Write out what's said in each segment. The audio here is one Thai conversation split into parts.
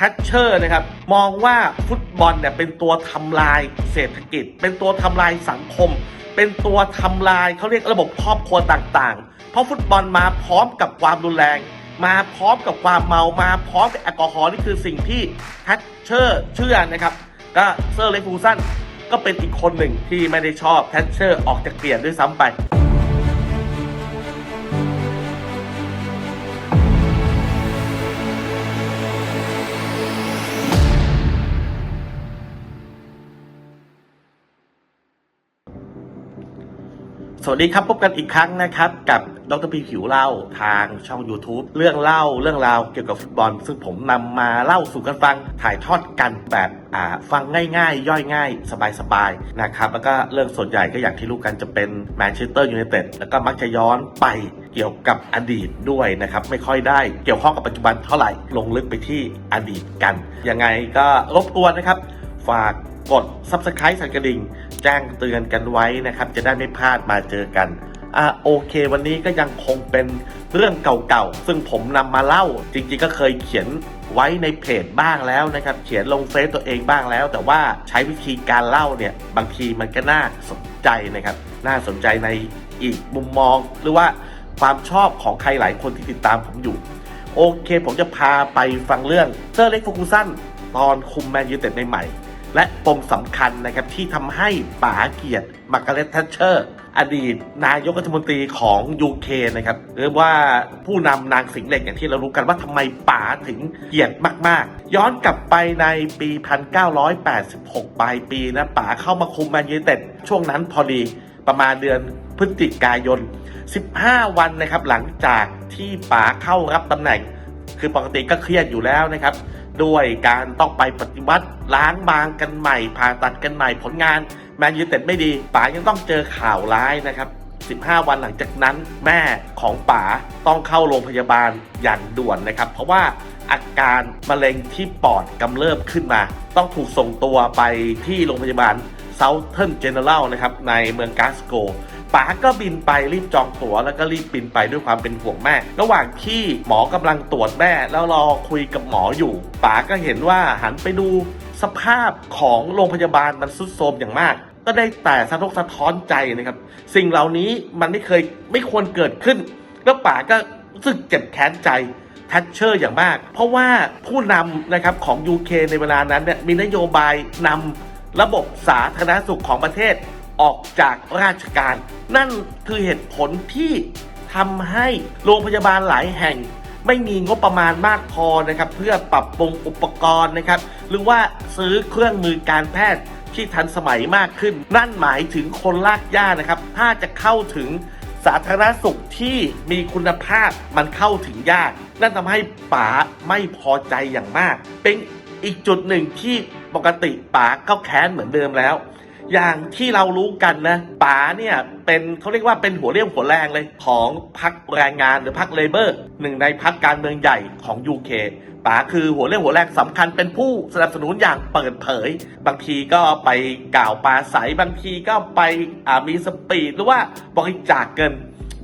ทัชเชอร์นะครับมองว่าฟุตบอลเนี่ยเป็นตัวทำลายเศรษฐกิจ เป็นตัวทำลายสังคม เป็นตัวทำลายเขาเรียกระบบครอบครัวต่างๆ เพราะฟุตบอลมาพร้อมกับความรุนแรง มาพร้อมกับความเมามาพร้อมกับแอลกอฮอล์นี่คือสิ่งที่ทัชเชอร์เชื่อนะครับก็เซอร์เลฟูสันก็เป็นอีกคนหนึ่งที่ไม่ได้ชอบแทชเชอร์ออกจากเปลี่ยนด้วยซ้ำไป วัสดีครับ พบกันอีกครั้งนะครับ กับดรพีผิวเล่าทางช่อง YouTube เรื่องเล่าเรื่องราวเกี่ยวกับฟุตบอล ซึ่งผมนำมาเล่าสู่กันฟังถ่ายทอดกันแบบฟังง่ายๆ ย่อยง่าย สบายๆนะครับแล้วก็เรื่องส่วนใหญ่ก็อย่างที่รู้กันจะเป็นแมนเชสเตอร์ยูไนเต็ดแล้วก็มักจะย้อนไปเกี่ยวกับอดีตด้วยนะครับ ไม่ค่อยได้เกี่ยวข้องกับปัจจุบันเท่าไหร่ลงลึกไปที่อดีตกันยังไงก็รบกวนนะครับ ฝาก กด Subscribe สั่นกระดิ่งแจ้งเตือนกันไว้นะครับ จะได้ไม่พลาดมาเจอกันอ่าโอเค วันนี้ก็ยังคงเป็นเรื่องเก่าๆ ซึ่งผมนำมาเล่า จริงๆก็เคยเขียนไว้ในเพจบ้างแล้วนะครับ เขียนลงเฟซตัวเองบ้างแล้ว แต่ว่าใช้วิธีการเล่าเนี่ยบางทีมันก็น่าสนใจนะครับ น่าสนใจในอีกมุมมอง หรือว่าความชอบของใครหลายคนที่ติดตามผมอยู่ โอเค ผมจะพาไปฟังเรื่องเซอร์เล็กฟูกูสันตอนคุมแมนยูเต็ดใหม่ๆ และปมสำคัญนะครับที่ทำให้ป๋าเกียรติมาร์กาเร็ตทัชเชอร์อดีตนายกรัฐมนตรีของ UK นะครับหรือว่าผู้นำนางสิงห์เหล็กอย่างที่เรารู้กันว่าทำไมป๋าถึงเกลียดมาก ๆ ย้อนกลับไปในปี 1986 ปลายปีนะป๋าเข้ามาคุมแมนยูเต็ดช่วงนั้นพอดีประมาณเดือนพฤศจิกายน 15 วันนะครับหลังจากที่ป๋าเข้ารับตำแหน่ง คือปกติก็เครียดอยู่แล้วนะครับ ด้วยการต้องไปปฏิวัติล้างบางกันใหม่ผ่าตัดกันใหม่ผลงานแมนยูเต็ดไม่ดีป๋ายังต้องเจอข่าวร้ายนะครับ 15 วันหลังจากนั้น แม่ของป๋าต้องเข้าโรงพยาบาลอย่างด่วนนะครับ เพราะว่าอาการมะเร็งที่ปอดกำเริบขึ้นมา ต้องถูกส่งตัวไปที่โรงพยาบาล Southern General นะครับในเมืองกาสโก ป๋าก็บินไปรีบจองตั๋วแล้วก็รีบบินไปด้วยความเป็นห่วงแม่ ระหว่างที่หมอกำลังตรวจแม่ แล้วรอคุยกับหมออยู่ป๋าก็เห็นว่าหันไปดูสภาพของโรงพยาบาลมันทรุดโทรมอย่างมาก ก็ได้แต่สะทกสะท้อนใจนะครับ สิ่งเหล่านี้มันไม่เคยไม่ควรเกิดขึ้น แล้วป๋าก็รู้สึกเจ็บแค้นใจแทชเชอร์อย่างมาก เพราะว่าผู้นำนะครับของ UK ในเวลานั้นเนี่ยมีนโยบายนำระบบสาธารณสุขของประเทศ ออกจากราชการ นั่นคือเหตุผลที่ทำให้โรงพยาบาลหลายแห่ง ไม่มีงบประมาณมากพอนะครับ เพื่อปรับปรุงอุปกรณ์นะครับ หรือว่าซื้อเครื่องมือการแพทย์ที่ทันสมัยมากขึ้น นั่นหมายถึงคนลากย่านะครับ ถ้าจะเข้าถึงสาธารณสุขที่มีคุณภาพมันเข้าถึงยาก นั่นทำให้ป๋าไม่พอใจอย่างมาก เป็นอีกจุดหนึ่งที่ปกติป๋าก็แค้นเหมือนเดิมแล้ว อย่างที่เรารู้กันนะป๋าเนี่ยเป็นเขาเรียกว่าเป็นหัวเรี่ยวหัวแรงเลยของพรรคแรงงานหรือพรรคเลเบอร์หนึ่งในพรรคการเมืองใหญ่ของ UK ป๋าคือหัวเรี่ยวหัวแรงสำคัญเป็นผู้สนับสนุนอย่างเปิดเผย บางทีก็ไปกล่าวปาศัยบางทีก็ไปมีสปีดหรือว่าบริจาคเงิน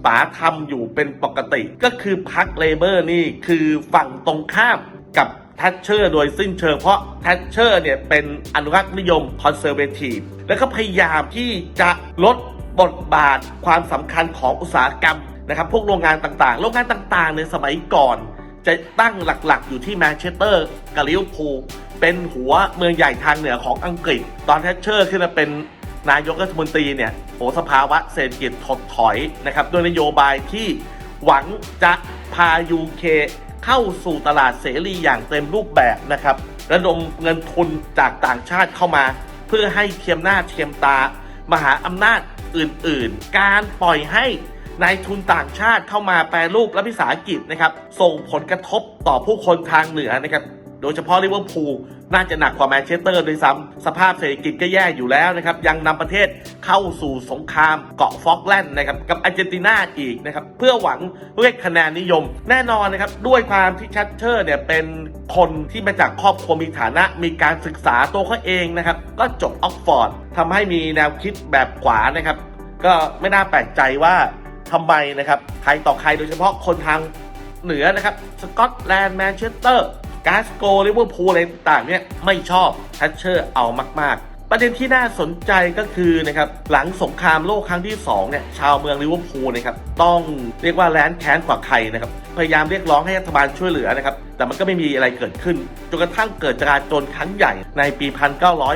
ป๋าทำอยู่เป็นปกติ ก็คือพรรคเลเบอร์นี่คือฝั่งตรงข้ามกับ แทชเชอร์โดยสิ้นเชิงเพราะแทชเชอร์เนี่ยเป็นอนุรักษ์นิยมคอนเซอร์เวทีฟแล้วก็พยายามที่จะลดบทบาทความสำคัญของอุตสาหกรรมนะครับพวกโรงงานต่างๆ โรงงานต่างๆในสมัยก่อน จะตั้งหลักๆ อยู่ที่แมนเชสเตอร์กับลิเวอร์พูลเป็นหัวเมืองใหญ่ทางเหนือของอังกฤษ ตอนแทชเชอร์ขึ้นมาเป็นนายกรัฐมนตรีเนี่ยโหสภาวะเศรษฐกิจถดถอยนะครับด้วยนโยบายที่หวังจะพา UK เข้าสู่ตลาดเสรีอย่างเต็มรูปแบบนะครับระดมเงินทุนจากต่างชาติเข้ามา เพื่อให้เทียมหน้าเทียมตา มหาอำนาจอื่นๆ การปล่อยให้นายทุนต่างชาติเข้ามาแปรรูปและวิสาหกิจนะครับ ส่งผลกระทบต่อผู้คนทางเหนือนะครับ โดยเฉพาะลิเวอร์พูลน่าจะหนักกว่าแมนเชสเตอร์ด้วยซ้ำสภาพเศรษฐกิจก็แย่อยู่แล้วนะครับ ยังนำประเทศเข้าสู่สงครามเกาะฟอกแลนด์นะครับกับอาร์เจนตินาอีกนะครับ เพื่อหวังเรียกคะแนนนิยม แน่นอนนะครับ ด้วยความที่ชัตเชอร์เนี่ยเป็นคนที่มาจากครอบครัวมีฐานะมีการศึกษาตัวเขาเองนะครับ ก็จบออกฟอร์ดทำให้มีแนวคิดแบบขวานะครับ ก็ไม่น่าแปลกใจว่าทำไมนะครับใครต่อใครโดยเฉพาะคนทางเหนือนะครับสกอตแลนด์แมนเชสเตอร์ กาสโกลิเวอร์พูลอะไรต่างเนี่ยไม่ชอบแทชเชอร์เอามาก ๆประเด็นที่น่าสนใจก็คือนะครับหลังสงครามโลกครั้งที่2เนี่ยชาวเมืองลิเวอร์พูลนะครับต้องเรียกว่าแลนแค้นกว่าใครนะครับพยายามเรียกร้องให้รัฐบาลช่วยเหลือนะครับแต่มันก็ไม่มีอะไรเกิดขึ้นจนกระทั่งเกิดจราจนครั้งใหญ่ในปี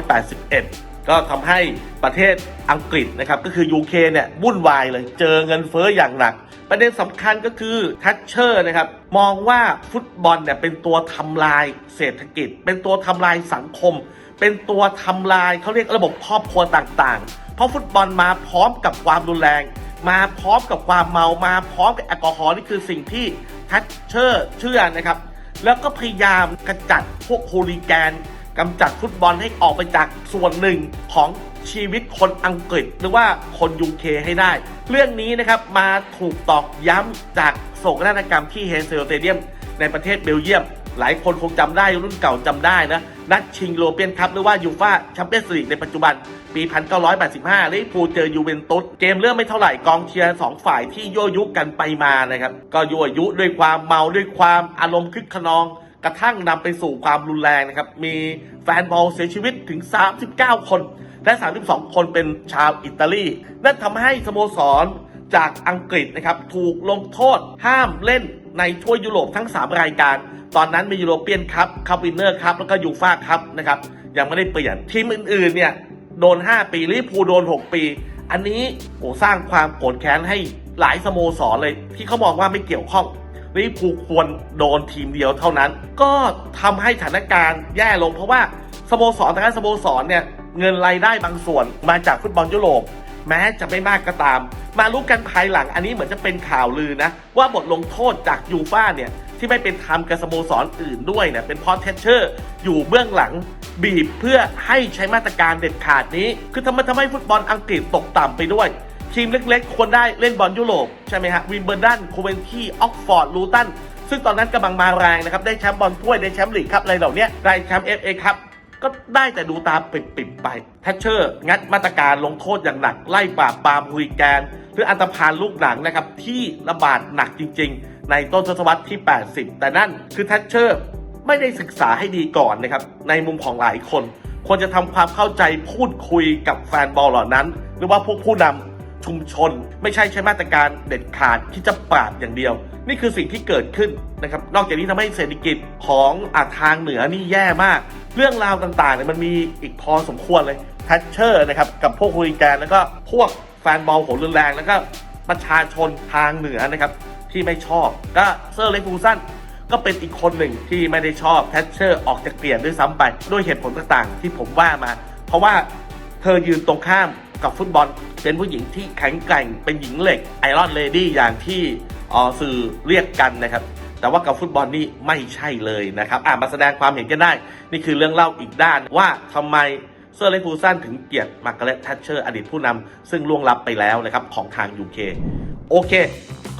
1981 ก็ทำให้ประเทศอังกฤษนะครับก็คือ UK เนี่ยวุ่นวายเลยเจอเงินเฟ้ออย่างหนัก ประเด็นสำคัญก็คือทัชเชอร์นะครับมองว่าฟุตบอลเนี่ยเป็นตัวทำลายเศรษฐกิจ เป็นตัวทำลายสังคม เป็นตัวทำลายเขาเรียกระบบครอบครัวต่างๆ เพราะฟุตบอลมาพร้อมกับความรุนแรง มาพร้อมกับความเมามาพร้อมกับแอลกอฮอล์นี่คือสิ่งที่ทัชเชอร์เชื่อนะครับแล้วก็พยายามกำจัดพวกโฮลิแกน กำจัดฟุตบอลให้ออกไปจากส่วนหนึ่งของชีวิตคนอังกฤษหรือว่าคนยูเคให้ได้ เรื่องนี้นะครับมาถูกตอกย้ำจากโศกนาฏกรรมที่เฮเซลเตเดียม ในประเทศเบลเยียม หลายคนคงจำได้รุ่นเก่าจำได้นะนัดชิงโรเปียนคัพหรือว่ายูฟาแชมเปี้ยนส์ลีกในปัจจุบัน ปี 1985 ลิเวอร์พูลเจอยูเวนตุสเกมเริ่มไม่เท่าไหร่กองเชียร์สองฝ่ายที่ยั่วยุกันไปมานะครับ ก็ยั่วยุด้วยความเมาด้วยความอารมณ์คึกขนอง กระทั่งนำไปสู่ความรุนแรงนะครับ มีแฟนบอลเสียชีวิตถึง 39 คน และ 32 คนเป็นชาวอิตาลี นั่นทำให้สโมสรจากอังกฤษนะครับ ถูกลงโทษห้ามเล่นในทั่วยยุโรปทั้ง 3 รายการ ตอนนั้นมียูโรเปียนคัพคัพวินเนอร์คัพแล้วก็ยูฟ่าคัพนะครับ ยังไม่ได้เปลี่ยน ทีมอื่นๆ เนี่ยโดน 5 ปีลิพูโดน 6 ปี อันนี้โอ้สร้างความโกรธแค้นให้หลายสโมสรเลย ที่เขามองว่าไม่เกี่ยวข้อง ลิเวอร์พูลควรโดนทีมเดียวเท่านั้น ก็ทำให้สถานการณ์แย่ลง เพราะว่าสโมสรแต่ละสโมสรเนี่ยเงินรายได้บางส่วนมาจากฟุตบอลยุโรปแม้จะไม่มากก็ตาม มารู้กันภายหลังอันนี้เหมือนจะเป็นข่าวลือนะ ว่าบทลงโทษจากยูฟ่าเนี่ยที่ไม่เป็นธรรมกับสโมสรอื่นด้วยเนี่ยเป็นเพราะเทชเชอร์อยู่เบื้องหลังบีบเพื่อให้ใช้มาตรการเด็ดขาดนี้ คือทำไมทำให้ฟุตบอลอังกฤษตกต่ำไปด้วย ทีมเล็กๆ ควรได้เล่นบอลยุโรปใช่ไหมฮะวินเบอร์ดันโคเวนที่ออกฟอร์ดลูตันซึ่งตอนนั้นกำลังมาแรงนะครับ ได้แชมป์บอลถ้วย ได้แชมป์ลีกครับอะไรเหล่านี้ได้แชมป์เอฟเอครับก็ได้แต่ดูตามปิดๆไปแทชเชอร์ งัดมาตรการลงโทษอย่างหนัก ไล่ปราบปรามฮุยแกน หรืออันตรพานลูกหนังนะครับ ที่ระบาดหนักจริง ๆ ในต้นทศวรรษที่ 80 แต่นั่นคือแทชเชอร์ไม่ได้ศึกษาให้ดีก่อนนะครับ ในมุมของหลายคน ควรจะทำความเข้าใจพูดคุยกับแฟนบอลเหล่านั้น หรือว่าพวกผู้นำ ชุมชน ไม่ใช่ใช้มาตรการเด็ดขาดที่จะปราบอย่างเดียว นี่คือสิ่งที่เกิดขึ้นนะครับนอกจากนี้ทำให้เศรษฐกิจของอาทางเหนือนี่แย่มาก เรื่องราวต่างๆเนี่ยมันมีอีกพอสมควรเลยแทชเชอร์นะครับกับพวกฮูลิแกนแล้วก็พวกแฟนบอลโหรุนแรงแล้วก็ประชาชนทางเหนือนะครับที่ไม่ชอบ ก็เซอร์เลฟูซันก็เป็นอีกคนหนึ่งที่ไม่ได้ชอบแทชเชอร์ออกจากเปลี่ยนด้วยซ้ำไป ด้วยเหตุผลต่างๆ ที่ผมว่ามา เพราะว่าเธอยืนตรงข้าม กับฟุตบอล เป็นผู้หญิงที่แข็งแกร่งเป็นหญิงเหล็กไอรอนเลดี้อย่างที่สื่อเรียกกันนะครับ แต่ว่ากับฟุตบอลนี่ไม่ใช่เลยนะครับอ่ามาแสดงความเห็นกันได้ นี่คือเรื่องเล่าอีกด้านว่าทำไม เซอร์เล็กฟูซันถึงเกียดมาร์กาเร็ตแทชเชอร์อดีตผู้นำซึ่งล่วงลับไปแล้วนะครับของทาง UK โอเค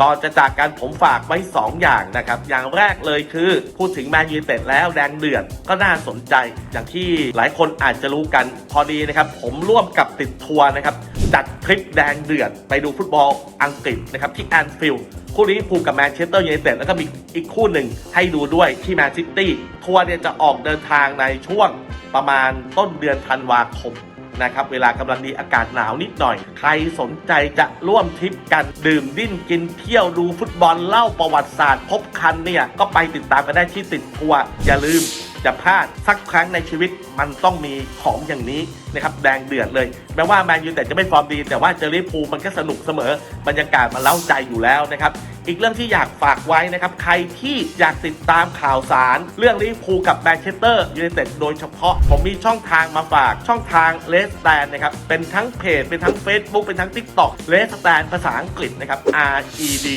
ก่อนจะจากกันผมฝากไว้ 2 อย่างนะครับ อย่างแรกเลยคือพูดถึงแมนยูเต็ดแล้วแดงเดือดก็น่าสนใจ อย่างที่หลายคนอาจจะรู้กันพอดีนะครับ ผมร่วมกับติดทัวร์นะครับ จัดทริปแดงเดือดไปดูฟุตบอลอังกฤษนะครับที่แอนฟิลด์คู่นี้พูลกับแมนเชสเตอร์ยูไนเต็ดแล้วก็มีอีกคู่หนึ่งให้ดูด้วยที่แมนซิตี้ทัวร์เนี่ยจะออกเดินทางในช่วงประมาณต้นเดือนธันวาคมนะครับเวลากำลังดีอากาศหนาวนิดหน่อย ใครสนใจจะร่วมทริปกันดื่มดิ้นกินเที่ยวดูฟุตบอลเล่าประวัติศาสตร์พบคันเนี่ยก็ไปติดตามกันได้ที่ติดทัวร์อย่าลืม อย่าพลาดสักครั้งในชีวิตมันต้องมีของอย่างนี้นะครับแดงเดือดเลย แม้ว่าแมนยูแต่จะไม่ฟอร์มดี แต่ว่าเจอริพูลมันก็สนุกเสมอบรรยากาศมันเล้าใจอยู่แล้วนะครับอีกเรื่องที่อยากฝากไว้นะครับ ใครที่อยากติดตามข่าวสาร เรื่องลิเวอร์พูลกับแมนเชสเตอร์ยูไนเต็ดโดยเฉพาะ ผมมีช่องทางมาฝากช่องทางเลสแตนนะครับ เป็นทั้งเพจ เป็นทั้ง Facebook เป็นทั้ง TikTok เลสแตนภาษาอังกฤษนะครับ R E D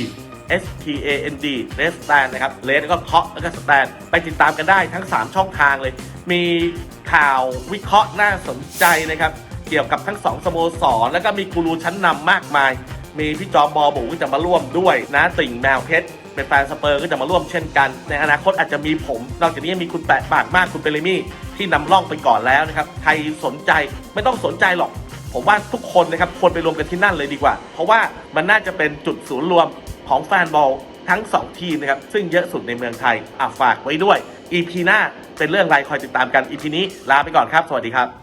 S T A N D เลสแตนนะครับเลสแล้วก็เคาะแล้วก็สแตนไปติดตามกันได้ทั้ง 3 ช่องทางเลย มีข่าววิเคราะห์น่าสนใจนะครับ เกี่ยวกับทั้งสองสโมสร แล้วก็มีกูรูชั้นนำมากมาย มีพี่จอมบอบูก็จะมาร่วมด้วยนะติ่งแมวเพชรเป็นแฟนสเปอร์ก็จะมาร่วมเช่นกัน ในอนาคตอาจจะมีผม นอกจากนี้ยังมีคุณแปะปากมากคุณเปเรมี่ ที่นำร่องไปก่อนแล้วนะครับ ใครสนใจไม่ต้องสนใจหรอก ผมว่าทุกคนนะครับควรไปรวมกันที่นั่นเลยดีกว่า เพราะว่ามันน่าจะเป็นจุดศูนย์รวม ของแฟนบอลทั้ง 2 ทีมนะครับ ซึ่งเยอะสุดในเมืองไทยอะฝากไว้ด้วย EP หน้าเป็นเรื่องอะไรคอยติดตามกัน EP นี้ลาไปก่อนครับ สวัสดีครับ